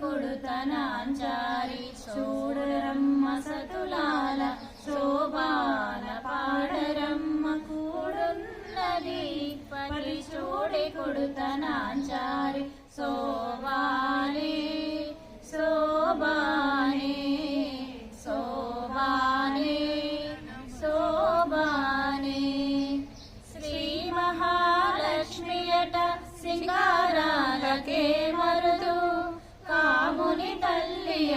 डुतनाचारी चोडरम् सतुला सोबाल पाढरम् Cudi परि षोडे कुडुतनाचारि सोवाे सोबाणे सोबा ने सोबाणे श्रीमहालक्ष्मी अट सिङ्गार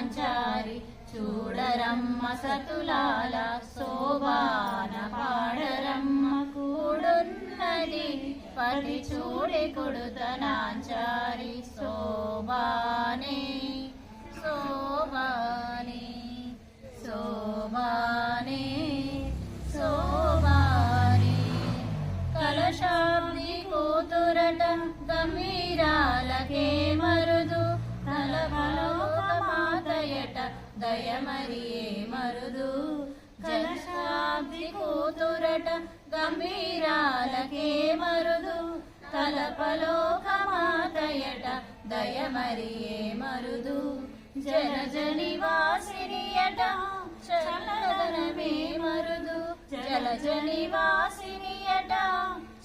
కుడుతనాంచారి చూడరమ్మ సతులాల శోభాన పాడరమ్మ కూడున్నది. పది చూడి కుడుతనాంచారి శోభానే దయమరియే మరుదు. కలశాబ్ది కూతురట గంభీరాలకే మరుదు. తలపలోకమాతయట దయమరియే మరుదు. జన జనివాసినియట చలదనమే మరుదు. జల జనివాసినియట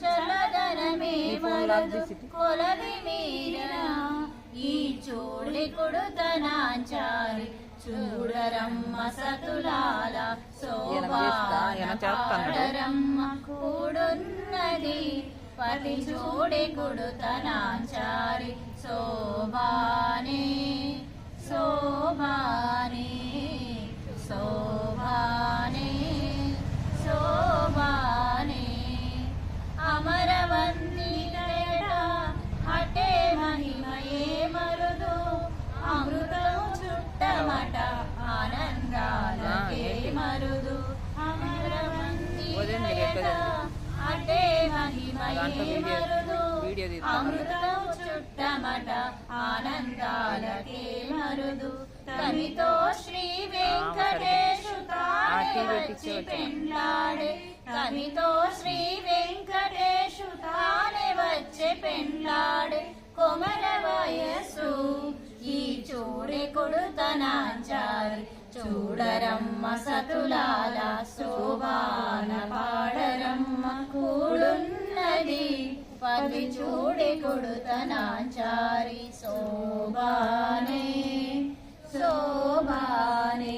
చలదనమే మరుదు. కొలది మీరిన? ఈ చూడి కొడుతనాచారి చూడరమ్మ సతులాల సోపాడరమ్మ కూడున్నది. పతి చూడి కుడుతనాంచారి. శోభానే శోభానే శోభానే అమృతం చుట్టమట ఆనందాలకే మరుదు. శ్రీ వెంకటేశు తానే వచ్చి పెండ్లాడే. తనితో శ్రీ వెంకటేశు తానే వచ్చే పెండ్లాడే. కొమల వయస్సు ఈ చూడే కొడుతనాచారి. చూడరమ్మ సతులాల శోభాన కూడున్నది పది చూడే కొడుతనాచారి శోభానే శోభానే